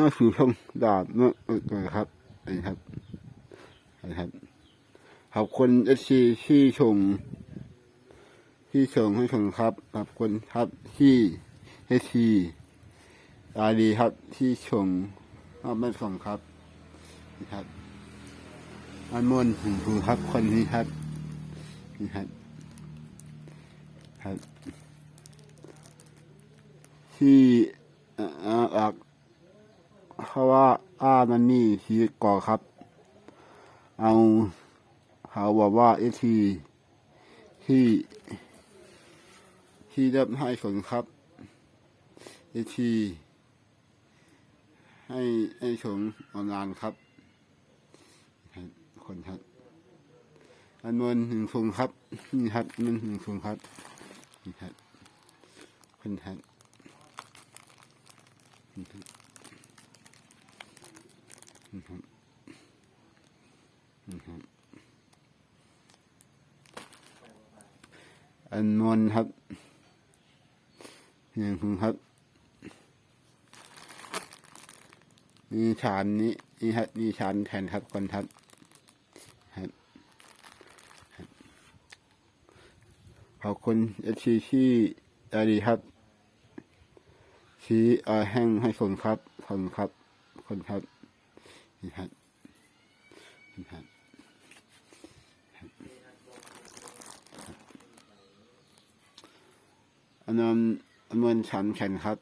ห้าสู่ช่องดาบเมื่อเกิดครับนี่ครับนี่ครับ ขอบคุณเอซีที่ส่งที่ส่งให้ผมครับ ขอบคุณครับที่เอซีตาดีครับที่ส่งมาไม่ส่งครับนี่ครับอันมนต์ถึงครูครับคนนี้ครับนี่ครับครับที่อ่อเอ่อออก ราะว่าอ้ามันมีชีวิตก่อครับ เอาเขาบอกว่าเอทีที่ที่เริ่มให้ผลครับเอทีให้ให้ชมออนไลน์ครับ คนครับอันนวนหนึ่งสูงครับนี่ครับมันหนึ่งสูงครับนี่ครับคนครับนี่ครับ นี่ครับนี่ครับอันนวนครับหนึ่งครับนี่ชานนี้นี่ครับนี่ชานแทนครับคนครับครับขอบคุณเอชีที่ใจดีครับ ชี้อ่อแห้งให้คนครับคนครับคนครับ นี่ครับนี่ครับอันนั้นอันนั้นฉันแข็งครับ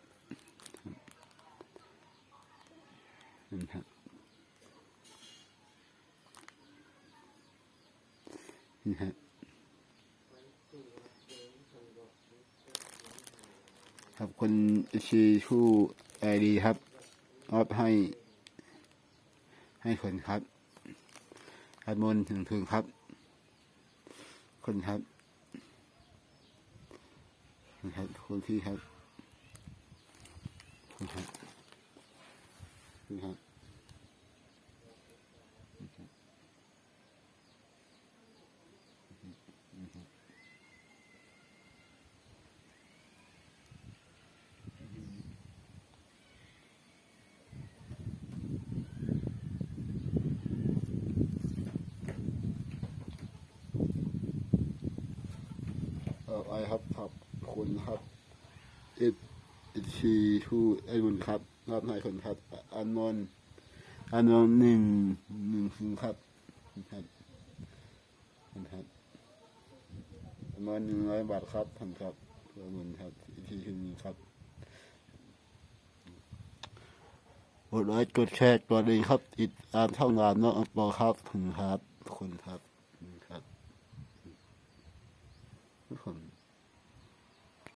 นี่ครับนี่ครับครับคนชีชูไอดีครับมอบให้ ให้คนครับอัดมนถึงถึงครับ คนครับนครับคนที่ครับคนครับคนครับ เอ่อไอครับขอบคุณครับเอชีทูไอบุญครับมอบให้คนครับอันนนอันนนหนึ่งหนึ่งคืนครับครับครับประมาณหนึ่งร้อยบาทครับท่านครับเพื่อเงินครับอีกทีหนึงครับกดไลค์กดแชร์ตัวนี้ครับ ติดตามช่องงานน้องอัปปอครับคุณครับคุณครับ